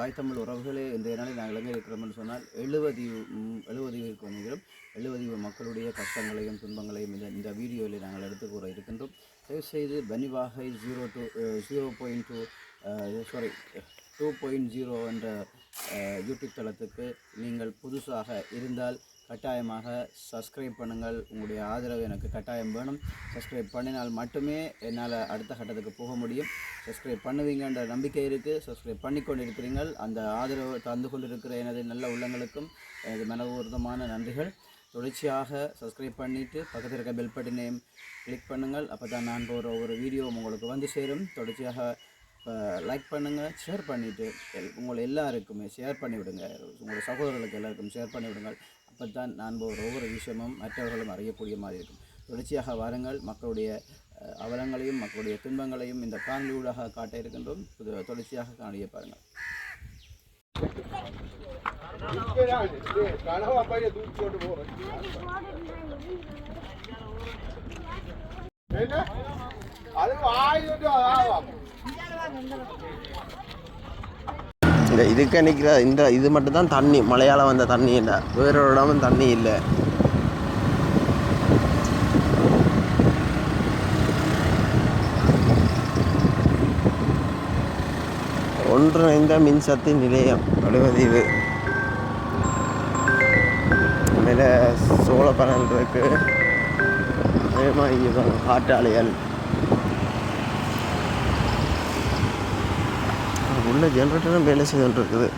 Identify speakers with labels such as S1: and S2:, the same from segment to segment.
S1: தாய் தமிழ் உறவுகளே இன்றைய நாளில் நாங்கள் எங்கே இருக்கிறோம் என்று சொன்னால் எழுபதீவு ம், எழுபதீவிற்கு வந்திருக்கிறோம் மக்களுடைய கஷ்டங்களையும் துன்பங்களையும் இந்த இந்த வீடியோவில் நாங்கள் எடுத்து கூற இருக்கின்றோம். தயவுசெய்து பனிவாகை zero two zero point two sorry two point zero என்ற யூடியூப் தளத்துக்கு நீங்கள் புதுசாக இருந்தால் கட்டாயமாக சப்ஸ்கிரைப் பண்ணுங்கள். உங்களுடைய ஆதரவு எனக்கு கட்டாயம் வேணும். சப்ஸ்கிரைப் பண்ணினால் மட்டுமே என்னால் அடுத்த கட்டத்துக்கு போக முடியும். சப்ஸ்கிரைப் பண்ணுவீங்கன்ற நம்பிக்கை இருக்குது சப்ஸ்கிரைப் பண்ணி கொண்டிருக்கிறீர்கள் அந்த ஆதரவு தந்து கொண்டிருக்கிற எனது நல்ல உள்ளங்களுக்கும் எனது மனபூர்வமான நன்றிகள். தொடர்ச்சியாக சப்ஸ்கிரைப் பண்ணிவிட்டு பக்கத்தில் இருக்க பெல் பட்டினையும் கிளிக் பண்ணுங்கள். அப்போ தான் நான் போகிற ஒவ்வொரு வீடியோவும் உங்களுக்கு வந்து சேரும். தொடர்ச்சியாக இப்போ லைக் பண்ணுங்கள் ஷேர் பண்ணிவிட்டு உங்களை எல்லாருக்குமே ஷேர் பண்ணி விடுங்க சகோதரர்களுக்கு எல்லாருக்கும் ஷேர் பண்ணி விடுங்கள் அப்போ தான் நான் ஒரு ஒவ்வொரு விஷயமும் மற்றவர்களும் அறியக்கூடிய மாதிரி இருக்கும். தொடர்ச்சியாக வாருங்கள். மக்களுடைய அவலங்களையும் மக்களுடைய துன்பங்களையும் இந்த காணொலியூடாக காட்ட இருக்கின்றோம். தொடர்ச்சியாக காணொலியை பாருங்கள்.
S2: இந்த இதுக்கு நிற்கிற இந்த இது மட்டும் தான் தண்ணி மழையால் வந்த தண்ணி இல்லை. வேற இடமும் தண்ணி இல்லை. ஒன்றிணைந்த மின்சக்தி நிலையம் வடுவதீவு மேலே சோழ பனல் இருக்குது அதே இங்கே இங்க பாருங்க, காற்றாலைகள். உள்ள ஜென்ரேட்டரும் வேலை செய்துட்டு இருக்குது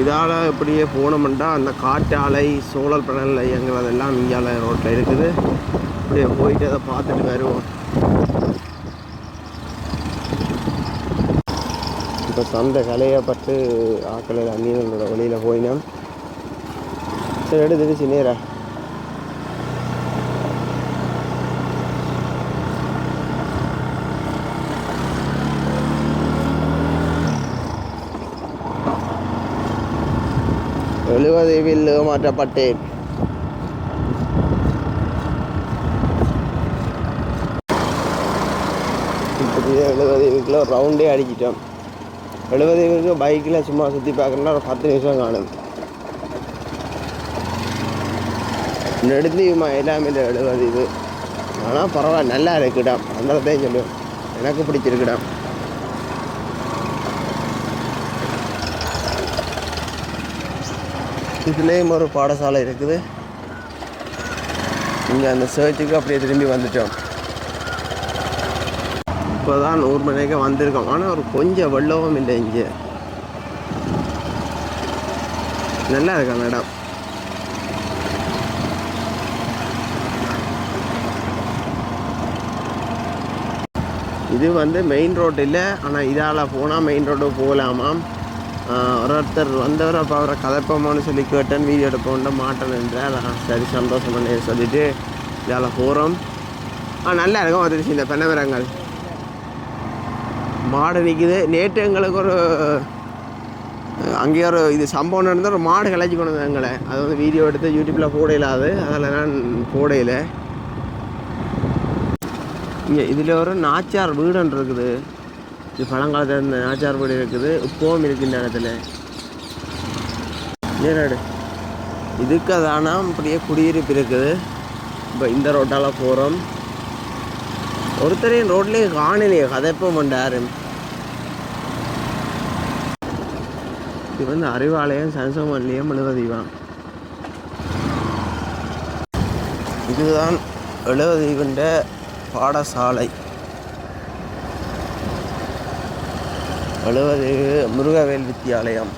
S2: இதால் இப்படியே போனோம்னா அந்த காற்றாலை சோழல் பனல் இயங்குறதெல்லாம் இந்தியாவில் ரோட்டில் இருக்குது. இப்படியே போயிட்டு அதை பார்த்துட்டு வருவோம். இப்போ சந்தை கலையப்பட்டு ஆக்கள் அந்நியர்களோட வழியில் போயினோம். சரி எடு திருச்சி நேரா. எழுபதுவில் மாற்றப்பட்டேன் இப்படியே வீட்டில் ரவுண்டே எழுபது எழுபதுக்கு பைக்கில் சும்மா சுற்றி பார்க்கணுன்னா ஒரு பத்து நிமிஷம் காணும் நெடுந்தீவுமா எல்லாமே இந்த எழுபது இது. ஆனால் பரவாயில்ல நல்லா இருக்குடாம் அந்தத்தையும் சொல்லுவேன். எனக்கு பிடிச்சிருக்குடாம் இதுலேயும் ஒரு பாடசாலை இருக்குது. இங்கே அந்த சர்ச்சுக்கு அப்படியே திரும்பி வந்துட்டோம். இப்போ தான் நூறு மணிக்கு வந்திருக்கோம். ஆனால் ஒரு கொஞ்சம் வெள்ளவும் இல்லை இங்கே. நல்லா இருக்கா மேடம்? இது வந்து மெயின் ரோடு இல்லை. ஆனால் இதால் போனால் மெயின் ரோடு போகலாமாம். ஒரு ஒருத்தர் வந்தவர் அப்போ அவரை கதைப்போமான்னு சொல்லி கேட்டேன். வீடியோ எடுப்போம்னு மாட்டேன் என்றால் அதான் சரி சந்தோஷம் பண்ணி சொல்லிட்டு இதால் போகிறோம் ஆ நல்லா இருக்கும். வந்துருச்சு இந்த பெண்ணவரங்கள் மாடு நிற்கிது நேற்று எங்களுக்கு ஒரு அங்கேயே ஒரு இது சம்பவம் நடந்தால் ஒரு மாடு கலைச்சி கொண்டு வந்தது எங்களை. அது வந்து வீடியோ எடுத்து யூடியூப்பில் போட இல்லாது. அதில் நான் போடையில் இங்கே இதில் ஒரு நாச்சார் வீடுன்னு இருக்குது. இது பழங்காலத்தில் இருந்த நாச்சார் வீடு இருக்குது. இப்போவும் இருக்குது இந்த இடத்துல. நேராடு இதுக்கு அதானா அப்படியே குடியிருப்பு இருக்குது. இப்போ இந்த ரோட்டால் போகிறோம் ஒருத்தரையும் ரோட்லேயே காணலையே. கதைப்போம் மாட்டாரு இது வந்து அறிவாலயம் சன்சமன்லேயும் எழுவதீவம். இதுதான் எழுவதீவன்ற பாடசாலை. எழுவது முருகவேல் வித்தியாலயம்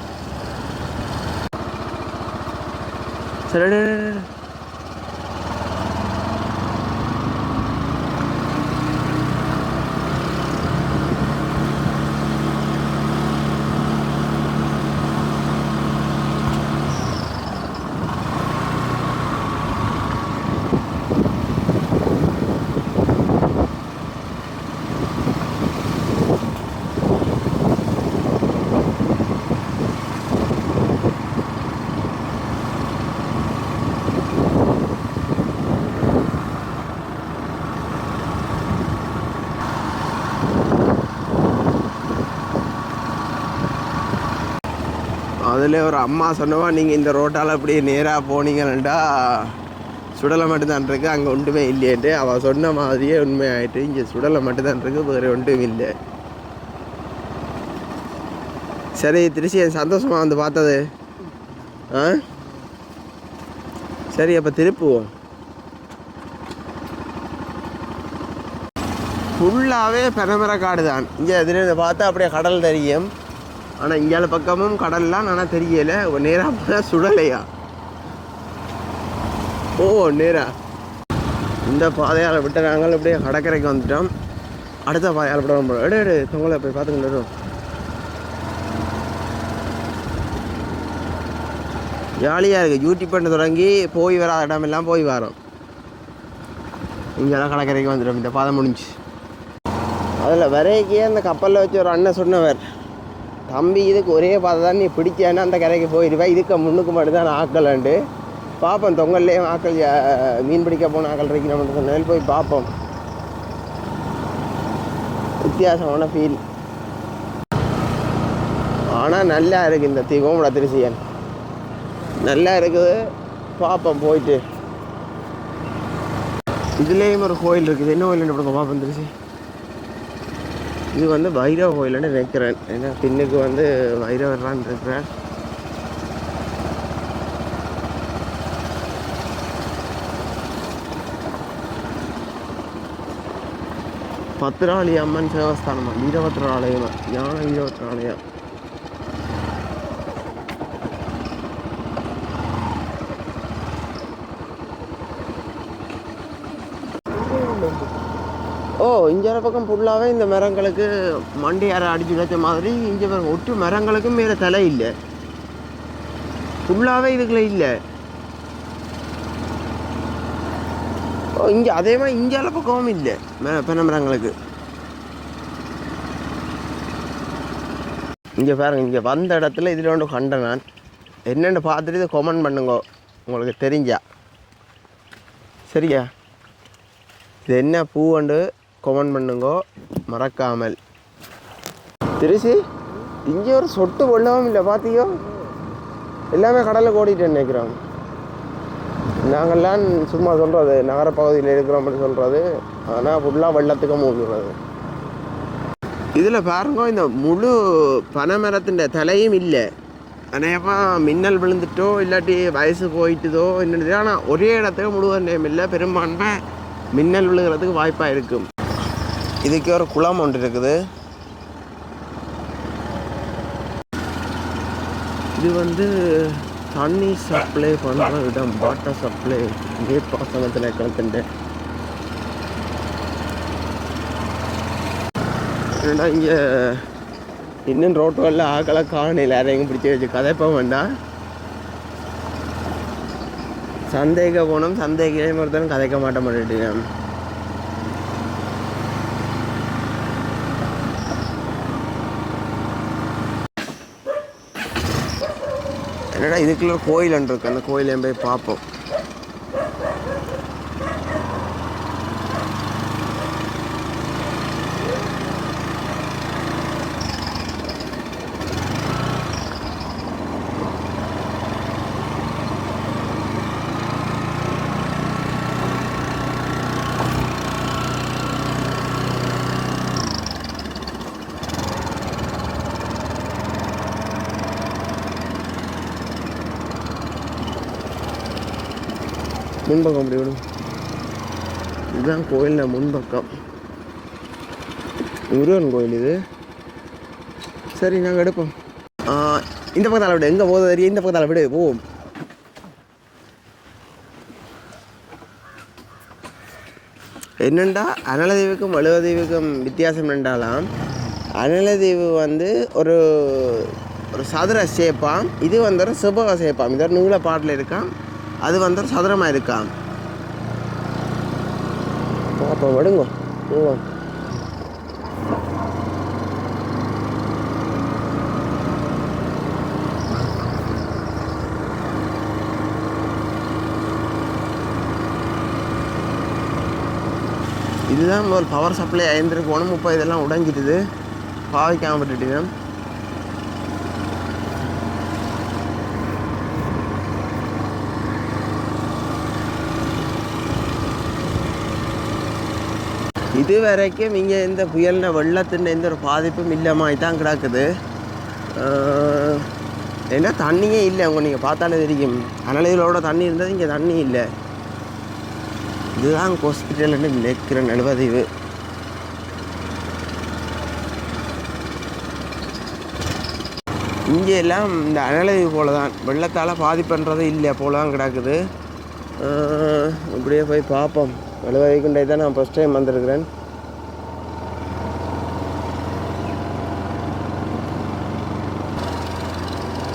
S2: சரி அதில் ஒரு அம்மா சொன்னவா நீங்கள் இந்த ரோட்டால் அப்படியே நேராக போனீங்கன்னா சுடலை மட்டும்தான் இருக்குது அங்கே ஒன்றுமே இல்லையேட்டு அவள் சொன்ன மாதிரியே உண்மையாயிட்டு இங்கே சுடலை மட்டும்தான் இருக்குது வேறு ஒன்றும் இல்லை. சரி திருச்சி சந்தோஷமாக வந்து பார்த்தது. ஆ? சரி அப்போ திருப்புவோம். ஃபுல்லாகவே பெனமர காடு தான் இங்கே எதிர பார்த்தா அப்படியே கடல் தெரியும். ஆனால் இங்கால பக்கமும் கடல்லாம் ஆனால் தெரியலை. நேராக போனால் சுடலையா? ஓ நேரா. இந்த பாதையால் விட்டு நாங்கள் அப்படியே கடற்கரைக்கு வந்துட்டோம். அடுத்த பாதையால் விட போகிறோம் எடு எடு தொங்கலை போய் பார்த்துக்கிட்டு ஜாலியாக இருக்குது யூடியூப் பண்ண தொடங்கி போய் வராத இடமெல்லாம் போய் வரோம். இங்கெல்லாம் கடற்கரைக்கு வந்துடும் இந்த பாதை முடிஞ்சு. அதில் வரைக்கே அந்த கப்பலில் வச்சு ஒரு அண்ணன் சொன்னவர். தம்பி இதுக்கு ஒரே பாதை தான் நீ பிடிச்சேன்னா அந்த கரைக்கு போயிடுவேன் இதுக்கு முன்னுக்கு மட்டும் தான் ஆக்கலான்ட்டு. பார்ப்போம் தொங்கல்லையும் ஆக்கள் மீன் பிடிக்க போன ஆக்கள் இருக்கணும்னு சொன்னேன் போய் பார்ப்போம் வித்தியாசமான ஃபீல் ஆனால் நல்லா இருக்குது இந்த தீபம் திருச்சியன் நல்லா இருக்குது. பார்ப்போம் போயிட்டு. இதுலேயும் ஒரு கோயில் இருக்குது. என்ன கோயில் கொடுங்க பார்ப்போம் திருச்சி இது வந்து வைரவ கோயில்னு நினைக்கிறேன். ஏன்னா பின்னுக்கு வந்து வைரவர்லான் இருக்கிறேன் பத்திராளி அம்மன் தேவஸ்தானமா? வீரபத்ராலயமா ஞான வீரபத்ராலயம் ஓ இங்கே பக்கம் ஃபுல்லாகவே இந்த மரங்களுக்கு மண்டையார அடிச்சு வச்ச மாதிரி இங்கே பாருங்க ஒட்டு மரங்களுக்கும் மேலே தலை இல்லை. ஃபுல்லாகவே இதுக்குள்ள இல்லை. ஓ இங்கே அதே மாதிரி இஞ்சால பக்கமும் இல்லை. பெண்ண பென மரங்களுக்கு. இங்கே பாருங்க இங்கே வந்த இடத்துல இதில் ஒன்று கண்டேன் நான். என்னென்னு பார்த்துட்டு இதை கொமெண்ட் பண்ணுங்க. உங்களுக்கு தெரிஞ்சா. சரியா? இது என்ன பூவண்டு கமெண்ட் பண்ணுங்கோ. மறக்காமல். திருச்சி இங்கே ஒரு சொட்டு வெள்ளமும் இல்லை பார்த்தியோ எல்லாமே கடலில் ஓடிட்டு நினைக்கிறோம். நாங்கள்லாம் சும்மா சொல்கிறது நகரப்பகுதியில் இருக்கிறோம்னு சொல்கிறது ஆனால் ஃபுல்லாக வெள்ளத்துக்கு மூழ்கிறது. இதில் பாருங்க இந்த முழு பனைமரத்தின் தலையும் இல்லை. அநேகமாக மின்னல் விழுந்துட்டோ இல்லாட்டி வயசு போயிட்டுதோ என்னது ஆனால் ஒரே இடத்துக்கு முழுவதும் இல்லை. பெரும்பான்மை மின்னல் விழுகிறதுக்கு வாய்ப்பாக இருக்கும். இதுக்கு ஒரு குளம் ஒன்று இருக்குது. இது வந்து தண்ணி சப்ளை பண்ணுற இடம் வாட்டர் சப்ளை. நீர்ப்பாசனத்தில் கிடத்துட்டு ஏன்னா இங்கே இன்னும் ரோட்டுகளில் ஆக்களை காலனியில் யாரையும் பிடிச்சி வச்சு கதைப்ப வேண்டாம். சந்தேக போனோம் சந்தேக ஒருத்தன் கதைக்க மாட்ட மாட்டேன் என்னடா இதுக்குள்ள கோயில் இருக்கு. அந்த கோயிலையும் போய் பார்ப்போம். முன்பக்கம் அப்படி விடும் இதுதான் கோயில் முன்பக்கம். முருகன் கோயில் இது. சரி நாங்கள் எடுப்போம். இந்த பக்கத்தால் விடு. எங்கே போகுது தெரியும் இந்த பக்கத்தால் விடு. போவோம். என்னெண்டா? அனலதீவுக்கும் வலுவதீவுக்கும் வித்தியாசம் என்னண்டாலாம்? அனலதீவு வந்து ஒரு ஒரு சதுர சேப்பாம். இது வந்து ஒரு செவ்வக ஷேப்பாம் இது ஒரு நீள பாட்டில் இருக்கான் அது வந்து சதுரமாக இருக்காம் அப்போ விடுங்க. இதுதான் ஒரு பவர் சப்ளை ஐந்திருக்கு போகணும் முப்பது இதெல்லாம் உடைஞ்சிட்டுது. பாவிக்காம விட்டுட்டேன் இது வரைக்கும் இங்கே இந்த புயலில் வெள்ளத்தின் எந்த ஒரு பாதிப்பும் இல்லாமல் தான் கிடக்குது. ஏன்னா தண்ணியே இல்லை அவங்க நீங்கள் பார்த்தாலே தெரியும். அனலைகளோட தண்ணி இருந்தது இங்கே தண்ணி இல்லை. இதுதான் ஹாஸ்பிட்டல்னு நிற்கிற நடுவதீவு இங்கே எல்லாம் இந்த அனலதீவு போல தான் வெள்ளத்தால் பாதிப்புன்றது இல்லை போல தான் கிடக்குது இப்படியே போய் பார்ப்போம். நடுவதீவுக்குண்டே தான் நான் ஃபஸ்ட் டைம் வந்திருக்கிறேன்.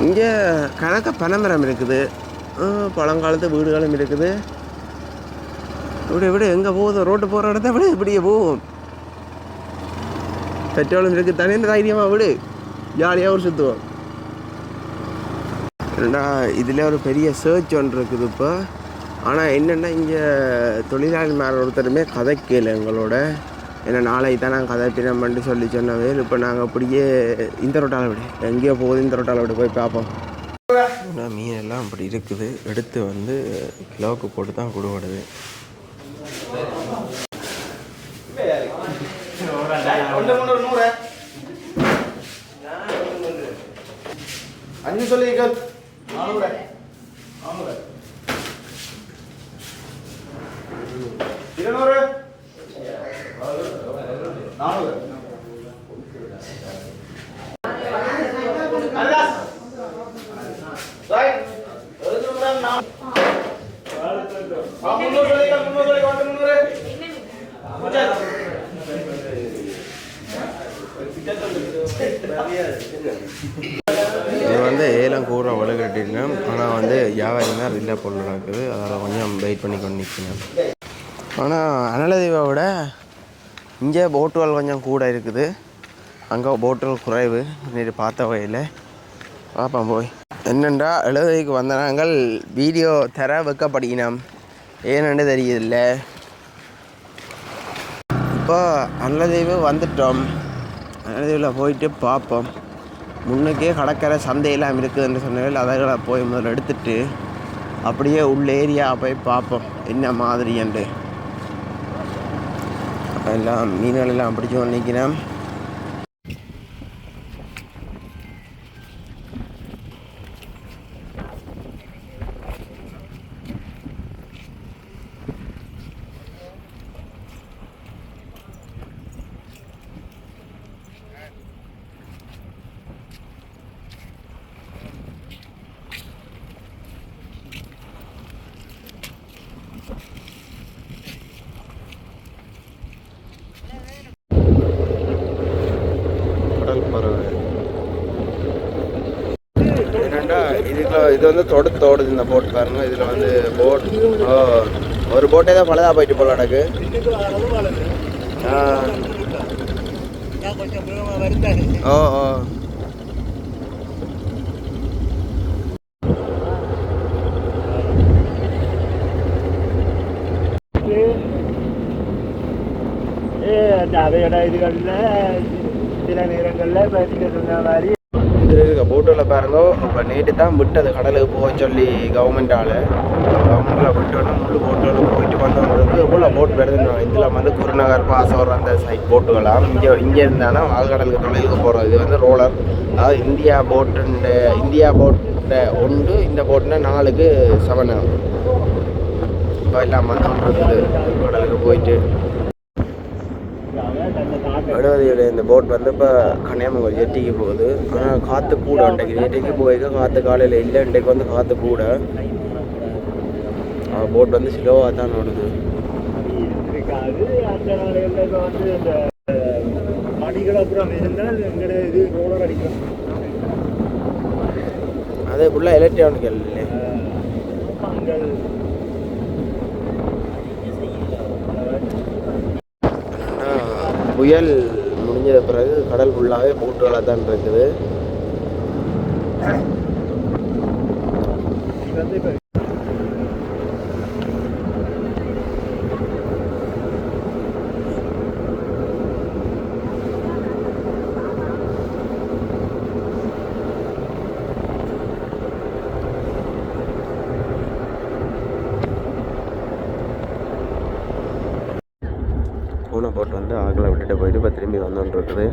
S2: இங்கே கணக்க பனைமரம் இருக்குது. பழங்காலத்து வீடுகளும் இருக்குது. இப்படி இப்படி எங்கே போகுது? ரோட்டு போகிற இடத்த விட இப்படியே போகும். பெட்ரோலும் இருக்குது. தனி தைரியமாக விடு. ஜாலியாக ஒரு சுற்றுவோம் ஏன்னா இதில் ஒரு பெரிய சர்ச் ஒன்று இருக்குது இப்போ. ஆனால் என்னென்னா இங்கே தொழிலாளி மேலே ஒருத்தருமே கதைக்கல எங்களோட. ஏன்னா நாளைக்கு தான் நாங்கள் கதைப்பினம்னு சொல்லி சொன்னவே இப்போ நாங்கள் அப்படியே இந்த ரோட்டால் விடு. எங்கேயோ போகுது இந்த ரோட்டால் விட்டு போய் பார்ப்போம். ஆனால் மீன் எல்லாம் அப்படி இருக்குது. எடுத்து வந்து கிலோவுக்கு போட்டு தான் கொடுபடுது
S1: அஞ்சு சொல்லிகள்
S2: இது வந்து ஏலம் கூற வலுக்கட்டினோம் ஆனால் வந்து வியாபாரம் தான் பொருள் நடக்குது. அதனால் கொஞ்சம் வெயிட் பண்ணி கொண்டு நிற்கணும் ஆனால் அனலதீவை விட இங்கே போட்டுகள் கொஞ்சம் கூட இருக்குது. அங்கே போட்டுகள் குறைவு. நேற்று பார்த்த வகையில். பார்ப்போம் போய். என்னென்றா எழுதுக்கு வந்த நாங்கள் வீடியோ தர வைக்கப்படுகினோம். ஏன்னு தெரியதில்லை. இப்போ அனலதீவு வந்துட்டோம். அனலதீவில் போயிட்டு பார்ப்போம். முன்னுக்கே கடற்கரை சந்தையெல்லாம் இருக்குதுன்னு சொன்னதில் அதை போய் முதல்ல எடுத்துட்டு அப்படியே உள்ள ஏரியா போய் பார்ப்போம் என்ன மாதிரி என்று எல்லாம் மீன்கள் எல்லாம் பிடிச்சோம் நினைக்கிறேன் நிற்கிறேன் கடல் பறவை என்னண்டா இதுல இது வந்து தொடுத்து தோடுது இந்த போட் பாருங்க. இதில் வந்து போட் ஓ ஒரு போட்டே தான் பழுதா போயிட்டு போல எனக்கு. ஓ ஓ
S3: அவையோட இதுகளில் சில நேரங்களில் இப்போ நீங்கள் சொன்ன மாதிரி
S2: இருக்க போட்டில் பாருங்க. இப்போ நேற்று தான் விட்டது. கடலுக்கு போக சொல்லி கவர்மெண்டால் கவர்மெண்டில் விட்டோன்னா முழு போட்டோவில் போயிட்டு வந்தவங்களுக்கு எவ்வளோ போட் வருதுன்னு இதில் வந்து குருநகர் பாசோர் அந்த சைட் போட்டுகளாம் இங்கே இங்கே இருந்தாலும் ஆழ்கடலுக்கு தொழிலுக்கு போகிறது இது வந்து ரோலர் அதாவது இந்தியா போட்டுன்ற இந்தியா போட்ட ஒன்று இந்த போட்டுனா நாலுக்கு செவன் இப்போ எல்லாம் வந்து இருக்குது கடலுக்கு போயிட்டு வடவதியோட இந்த போட் வந்து இப்போ கன்னியாகுமரி ஜெட்டிக்கு போகுது. ஆனால் காற்று கூட இன்றைக்கு ஜெட்டிக்கு போய்க்க காற்று காலையில் இல்லை இன்றைக்கு வந்து காற்று கூட. போட் வந்து ஸ்லோவாக தான் ஓடுது. அதே ஃபுல்லாக எலக்ட்ரானிக்கல் இல்லை
S3: அங்கள்
S2: ஆனால் புயல் முடிஞ்ச பிறகு கடல் ஃபுல்லாகவே போட்டுகளாக தான் இருக்குது. போட்டு வந்து ஆக்களை விட்டுட்டு போயிட்டு இப்போ திரும்பி வந்துட்டு இருக்குது